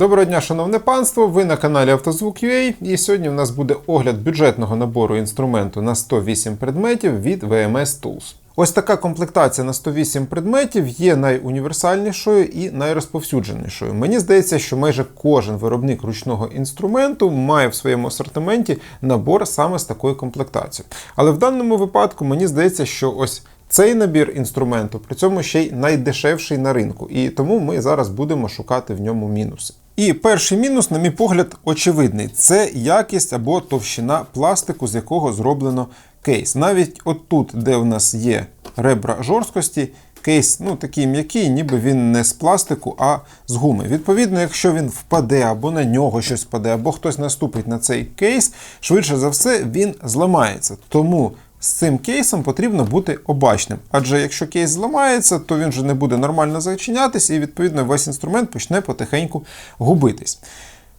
Доброго дня, шановне панство! Ви на каналі Автозвук.ua і сьогодні у нас буде огляд бюджетного набору інструменту на 108 предметів від VMS Tools. Ось така комплектація на 108 предметів є найуніверсальнішою і найрозповсюдженішою. Мені здається, що майже кожен виробник ручного інструменту має в своєму асортименті набор саме з такою комплектацією. Але в даному випадку мені здається, що ось цей набір інструменту при цьому ще й найдешевший на ринку, і тому ми зараз будемо шукати в ньому мінуси. І перший мінус, на мій погляд, очевидний: це якість або товщина пластику, з якого зроблено кейс. Навіть отут, де в нас є ребра жорсткості, кейс ну, такий м'який, ніби він не з пластику, а з гуми. Відповідно, якщо він впаде або на нього щось впаде, або хтось наступить на цей кейс, швидше за все він зламається. Тому з цим кейсом потрібно бути обачним. Адже якщо кейс зламається, то він вже не буде нормально зачинятись, і відповідно весь інструмент почне потихеньку губитись.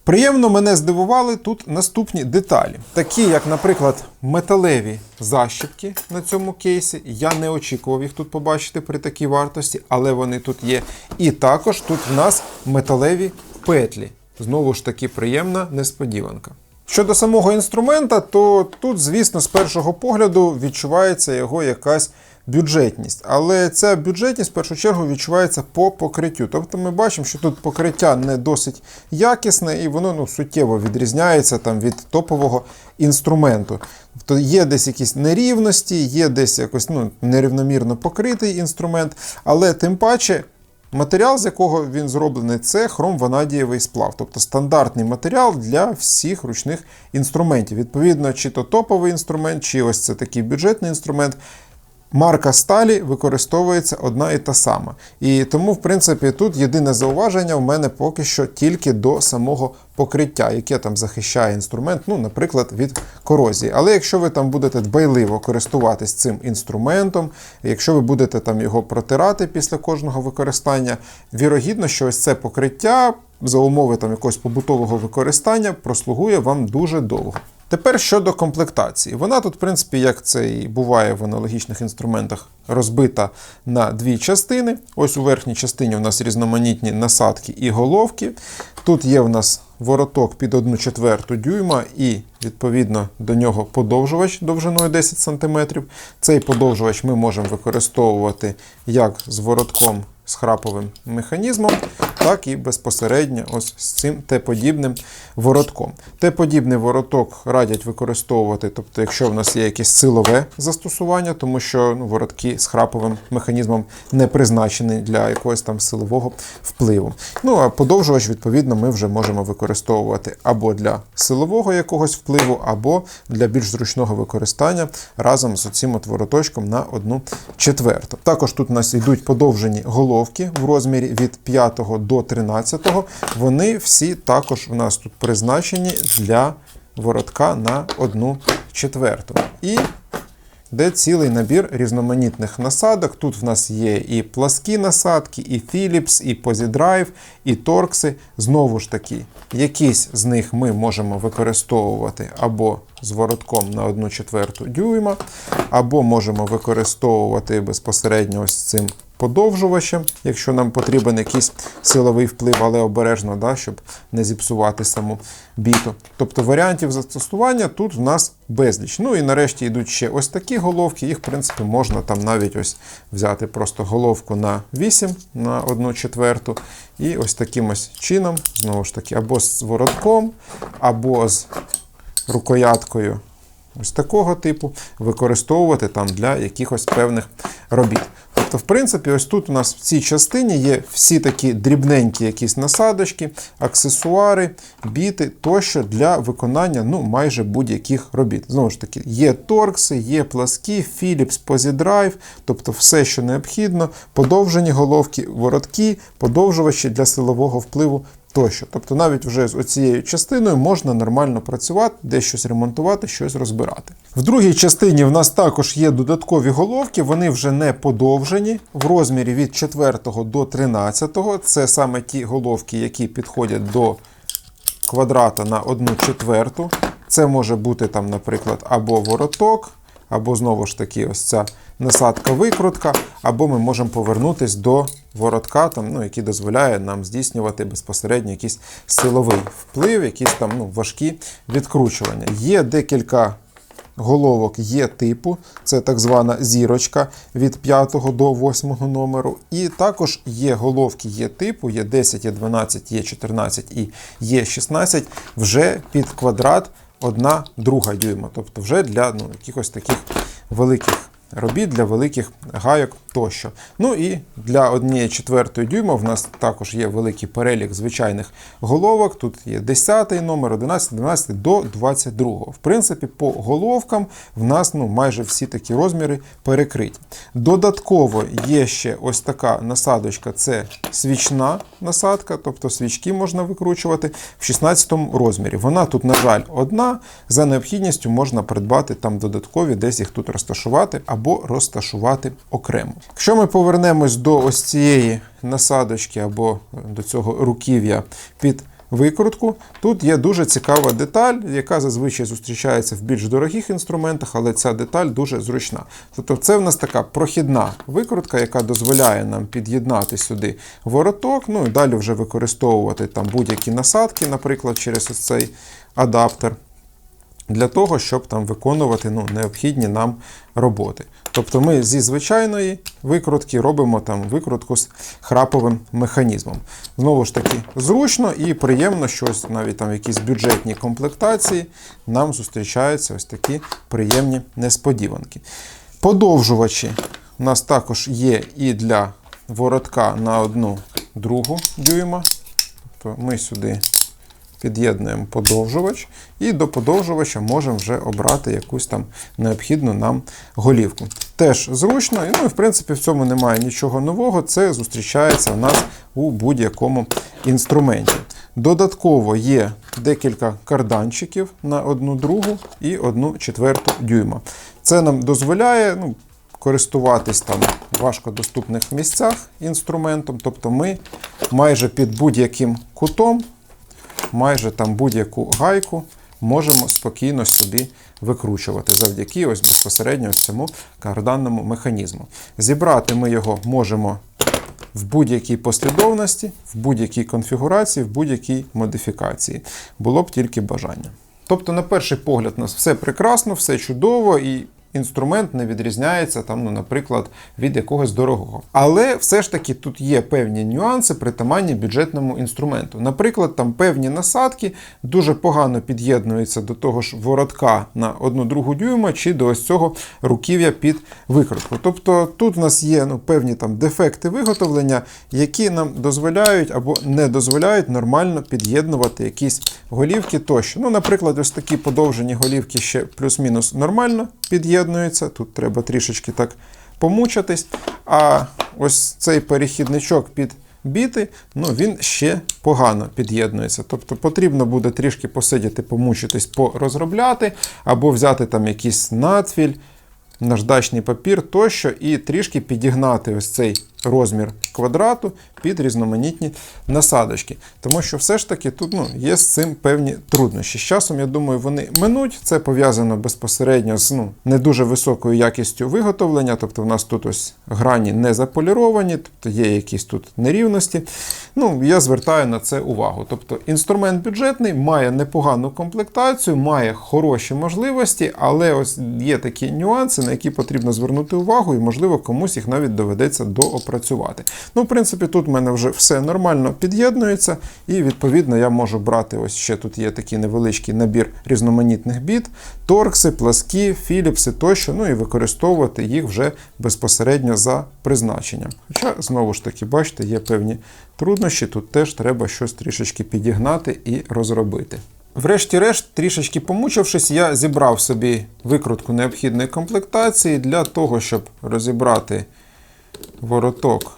Приємно мене здивували тут наступні деталі, такі як, наприклад, металеві защіпки на цьому кейсі. Я не очікував їх тут побачити при такій вартості, але вони тут є. І також тут в нас металеві петлі. Знову ж таки, приємна несподіванка. Щодо самого інструмента, то тут, звісно, з першого погляду відчувається його якась бюджетність. Але ця бюджетність в першу чергу відчувається по покриттю. Тобто ми бачимо, що тут покриття не досить якісне і воно ну, суттєво відрізняється там, від топового інструменту. Тобто є десь якісь нерівності, є десь якось ну, нерівномірно покритий інструмент, але тим паче. Матеріал, з якого він зроблений, це хром-ванадієвий сплав, тобто стандартний матеріал для всіх ручних інструментів. Відповідно, чи то топовий інструмент, чи ось це такий бюджетний інструмент. Марка сталі використовується одна і та сама. І тому, в принципі, тут єдине зауваження в мене поки що тільки до самого покриття, яке там захищає інструмент, ну, наприклад, від корозії. Але якщо ви там будете дбайливо користуватись цим інструментом, якщо ви будете там його протирати після кожного використання, вірогідно, що ось це покриття за умови там якогось побутового використання прослугує вам дуже довго. Тепер щодо комплектації. Вона тут, в принципі, як це і буває в аналогічних інструментах, розбита на дві частини. Ось у верхній частині у нас різноманітні насадки і головки. Тут є в нас вороток під 1 четверту дюйма і, відповідно, до нього подовжувач довжиною 10 см. Цей подовжувач ми можемо використовувати як з воротком з храповим механізмом, так і безпосередньо ось з цим Т-подібним воротком. Т-подібний вороток радять використовувати, тобто, якщо в нас є якесь силове застосування, тому що ну, воротки з храповим механізмом не призначені для якогось там силового впливу. Ну а подовжувач, відповідно, ми вже можемо використовувати або для силового якогось впливу, або для більш зручного використання разом з цим от вороточком на одну четверту. Також тут у нас йдуть подовжені головки в розмірі від 5 до 13. Вони всі також у нас тут призначені для воротка на 1 четверту. І де цілий набір різноманітних насадок. Тут в нас є і пласкі насадки, і Philips, і PosiDrive, і торкси. Знову ж таки, якісь з них ми можемо використовувати або з воротком на 1 четверту дюйма, або можемо використовувати безпосередньо ось цим подовжувачем, якщо нам потрібен якийсь силовий вплив, але обережно, да, щоб не зіпсувати саму біту. Тобто варіантів застосування тут в нас безліч. Ну і нарешті йдуть ще ось такі головки. Їх, в принципі, можна там навіть ось взяти просто головку на 8 на 1 четверту. І ось таким ось чином, знову ж таки, або з воротком, або з рукояткою. Ось такого типу використовувати там для якихось певних робіт. Тобто, в принципі, ось тут у нас в цій частині є всі такі дрібненькі якісь насадочки, аксесуари, біти тощо для виконання ну, майже будь-яких робіт. Знову ж таки, є торкси, є пласкі, Philips PosiDrive, тобто все, що необхідно, подовжені головки, воротки, подовжувачі для силового впливу тощо. Тобто навіть вже з оцією частиною можна нормально працювати, десь щось ремонтувати, щось розбирати. В другій частині в нас також є додаткові головки, вони вже не подовжені в розмірі від 4 до 13. Це саме ті головки, які підходять до квадрата на 1 четверту. Це може бути там, наприклад, або вороток, або знову ж таки, ось ця насадка-викрутка, або ми можемо повернутись до воротка, там, ну, який дозволяє нам здійснювати безпосередньо якийсь силовий вплив, якісь там ну, важкі відкручування. Є декілька головок є типу, це так звана зірочка від 5 до 8 номеру. І також є головки є типу, є 10, є 12, є 14 і є 16 вже під квадрат 1 друга дюйма. Тобто вже для ну, якихось таких великих робіт, для великих гайок тощо. Ну і для 1 четвертої дюйма в нас також є великий перелік звичайних головок. Тут є 10 номер, 11, 12 до 22. В принципі, по головкам в нас ну, майже всі такі розміри перекриті. Додатково є ще ось така насадочка, це свічна насадка, тобто свічки можна викручувати в 16 розмірі. Вона тут, на жаль, одна. За необхідністю можна придбати там додаткові, десь їх тут розташувати або розташувати окремо. Якщо ми повернемось до ось цієї насадочки або до цього руків'я під викрутку, тут є дуже цікава деталь, яка зазвичай зустрічається в більш дорогих інструментах, але ця деталь дуже зручна. Тобто, це в нас така прохідна викрутка, яка дозволяє нам під'єднати сюди вороток, ну і далі вже використовувати там будь-які насадки, наприклад, через ось цей адаптер для того, щоб там виконувати ну, необхідні нам роботи. Тобто ми зі звичайної викрутки робимо там викрутку з храповим механізмом. Знову ж таки, зручно і приємно, що ось навіть там якісь бюджетні комплектації нам зустрічаються ось такі приємні несподіванки. Подовжувачі у нас також є і для воротка на одну другу дюйма. Тобто ми сюди під'єднуємо подовжувач, і до подовжувача можемо вже обрати якусь там необхідну нам голівку. Теж зручно, ну, і в принципі в цьому немає нічого нового, це зустрічається у нас у будь-якому інструменті. Додатково є декілька карданчиків на одну другу і одну четверту дюйма. Це нам дозволяє ну, користуватись там важкодоступних місцях інструментом, тобто ми майже під будь-яким кутом майже там будь-яку гайку можемо спокійно собі викручувати завдяки ось безпосередньо цьому карданному механізму. Зібрати ми його можемо в будь-якій послідовності, в будь-якій конфігурації, в будь-якій модифікації. Було б тільки бажання. Тобто, на перший погляд, у нас все прекрасно, все чудово і. Інструмент не відрізняється, там, ну, наприклад, від якогось дорогого. Але все ж таки тут є певні нюанси притаманні бюджетному інструменту. Наприклад, там певні насадки дуже погано під'єднуються до того ж воротка на одну другу дюйма чи до ось цього руків'я під викрутку. Тобто тут в нас є ну, певні там дефекти виготовлення, які нам дозволяють або не дозволяють нормально під'єднувати якісь голівки тощо. Ну, Наприклад, ось такі подовжені голівки ще плюс-мінус нормально під'єднуються. Тут треба трішечки так помучатись. А ось цей перехідничок під біти, ну він ще погано під'єднується. Тобто потрібно буде трішки посидіти, помучитись, порозробляти, або взяти там якийсь надфіль, наждачний папір тощо, і трішки підігнати ось цей розмір квадрату під різноманітні насадочки. Тому що все ж таки тут ну, є з цим певні труднощі. З часом, я думаю, вони минуть. Це пов'язано безпосередньо з ну, не дуже високою якістю виготовлення. Тобто, в нас тут ось грані не заполіровані, тобто є якісь тут нерівності. Ну, Я звертаю на це увагу. Тобто інструмент бюджетний має непогану комплектацію, має хороші можливості, але ось є такі нюанси, на які потрібно звернути увагу, і, можливо, комусь їх навіть доведеться доопрацювати. Ну, в принципі, тут в мене вже все нормально під'єднується, і відповідно я можу брати ось ще тут є такий невеличкий набір різноманітних біт, торкси, пласкі, філіпси тощо, ну і використовувати їх вже безпосередньо за призначенням. Хоча, знову ж таки, бачите, є певні труднощі, тут теж треба щось трішечки підігнати і розробити. Врешті-решт, трішечки помучившись, я зібрав собі викрутку необхідної комплектації для того, щоб розібрати вороток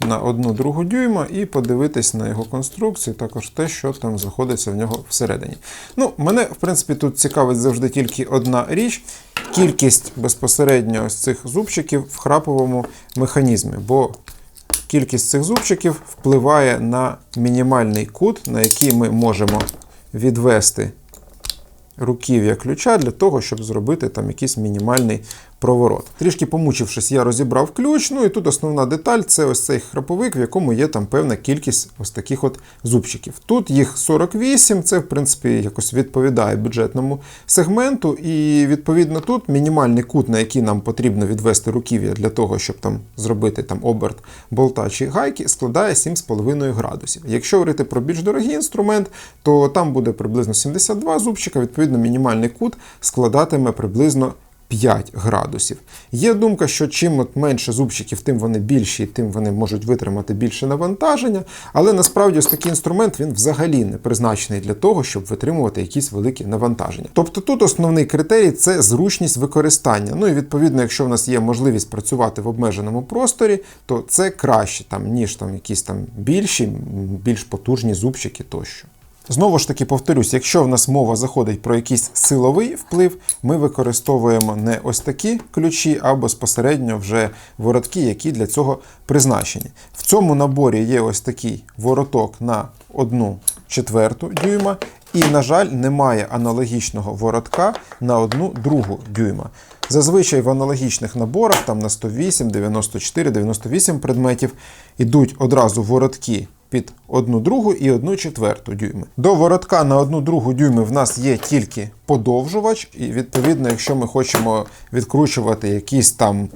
на одну другу дюйма і подивитись на його конструкцію, також те, що там знаходиться в нього всередині. Ну, Мене, в принципі, тут цікавить завжди тільки одна річ: кількість безпосередньо ось цих зубчиків в храповому механізмі. бо Кількість цих зубчиків впливає на мінімальний кут, на який ми можемо відвести руків'я ключа для того, щоб зробити там якийсь мінімальний проворот. Трішки помучившись, я розібрав ключ. Ну і тут основна деталь це ось цей храповик, в якому є там певна кількість ось таких от зубчиків. Тут їх 48, це в принципі якось відповідає бюджетному сегменту. І відповідно тут мінімальний кут, на який нам потрібно відвести руків'я для того, щоб там зробити там оберт болта чи гайки, складає 7,5 градусів. Якщо говорити про більш дорогий інструмент, то там буде приблизно 72 зубчика, відповідно, мінімальний кут складатиме приблизно 5 градусів. Є думка, що чим от менше зубчиків, тим вони більші, тим вони можуть витримати більше навантаження. Але насправді ось такий інструмент він взагалі не призначений для того, щоб витримувати якісь великі навантаження. Тобто тут основний критерій це зручність використання. Ну і відповідно, якщо в нас є можливість працювати в обмеженому просторі, то це краще, там, ніж там якісь там більші, більш потужні зубчики тощо. Знову ж таки, повторюсь, якщо в нас мова заходить про якийсь силовий вплив, ми використовуємо не ось такі ключі, а безпосередньо вже воротки, які для цього призначені. В цьому наборі є ось такий вороток на 1 четверту дюйма, і, на жаль, немає аналогічного воротка на 1 другу дюйма. Зазвичай в аналогічних наборах, там на 108, 94, 98 предметів, ідуть одразу воротки під 1 другу і 1 четверту дюйми. До воротка на 1 другу дюйми в нас є тільки подовжувач, і відповідно, якщо ми хочемо відкручувати якісь там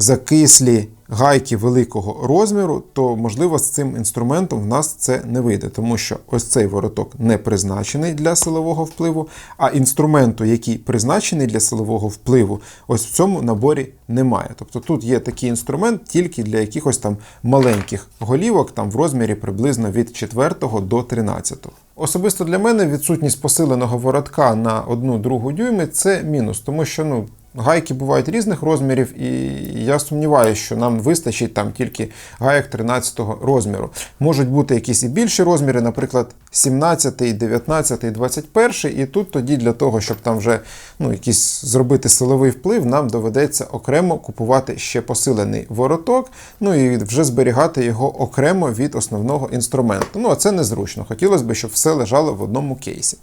закислі гайки великого розміру, то можливо з цим інструментом в нас це не вийде, тому що ось цей вороток не призначений для силового впливу, а інструменту, який призначений для силового впливу, ось в цьому наборі немає. Тобто тут є такий інструмент тільки для якихось там маленьких голівок, там в розмірі приблизно від 4 до 13. Особисто для мене відсутність посиленого воротка на 1 другу дюйми це мінус, тому що ну. Гайки бувають різних розмірів, і я сумніваюся, що нам вистачить там тільки гайок 13 розміру. Можуть бути якісь і більші розміри, наприклад, 17, 19, 21. І тут тоді для того, щоб там вже ну, якийсь зробити силовий вплив, нам доведеться окремо купувати ще посилений вороток, ну і вже зберігати його окремо від основного інструменту. Ну, а це незручно. Хотілося б, щоб все лежало в одному кейсі.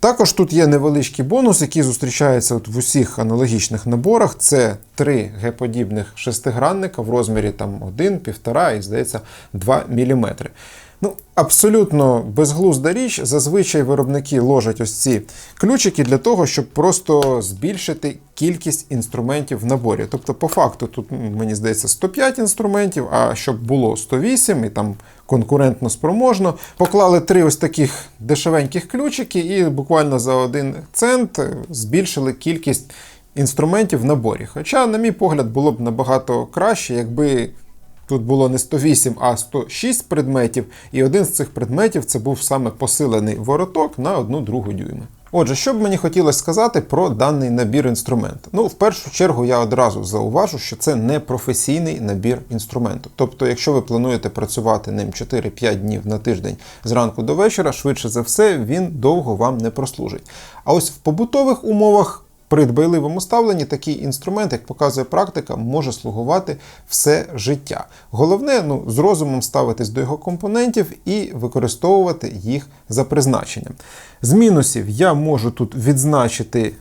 Також тут є невеличкий бонус, який зустрічається от в усіх аналогічних наборах. Це три Г-подібних шестигранника в розмірі там 1, 1,5 і, здається, 2 мм. Ну, абсолютно безглузда річ. Зазвичай виробники ложать ось ці ключики для того, щоб просто збільшити кількість інструментів в наборі. Тобто, по факту, тут, мені здається, 105 інструментів, а щоб було 108 і там конкурентно спроможно, поклали три ось таких дешевеньких ключики і буквально за один цент збільшили кількість інструментів в наборі. Хоча, на мій погляд, було б набагато краще, якби. Тут було не 108, а 106 предметів, і один з цих предметів це був саме посилений вороток на 1 другу дюйма. Отже, що б мені хотілося сказати про даний набір інструменту? Ну, в першу чергу, я одразу зауважу, що це не професійний набір інструменту. Тобто, якщо ви плануєте працювати ним 4-5 днів на тиждень зранку до вечора, швидше за все, він довго вам не прослужить. А ось в побутових умовах. При дбайливому ставленні такий інструмент, як показує практика, може слугувати все життя. Головне, ну, з розумом ставитись до його компонентів і використовувати їх за призначенням. З мінусів я можу тут відзначити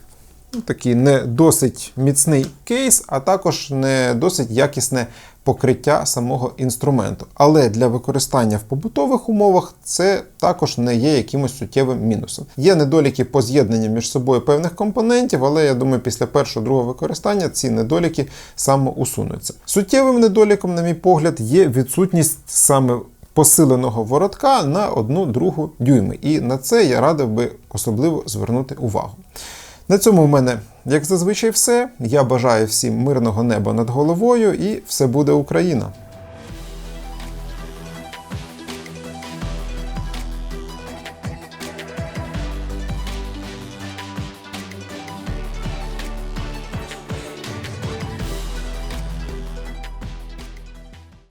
ну, такий не досить міцний кейс, а також не досить якісне покриття самого інструменту. Але для використання в побутових умовах це також не є якимось суттєвим мінусом. Є недоліки по з'єднанню між собою певних компонентів, але я думаю, після першого другого використання ці недоліки самоусунуться. Суттєвим недоліком, на мій погляд, є відсутність саме. Посиленого воротка на одну другу дюйми. І на це я радив би особливо звернути увагу. На цьому в мене, як зазвичай, все. Я бажаю всім мирного неба над головою і все буде Україна!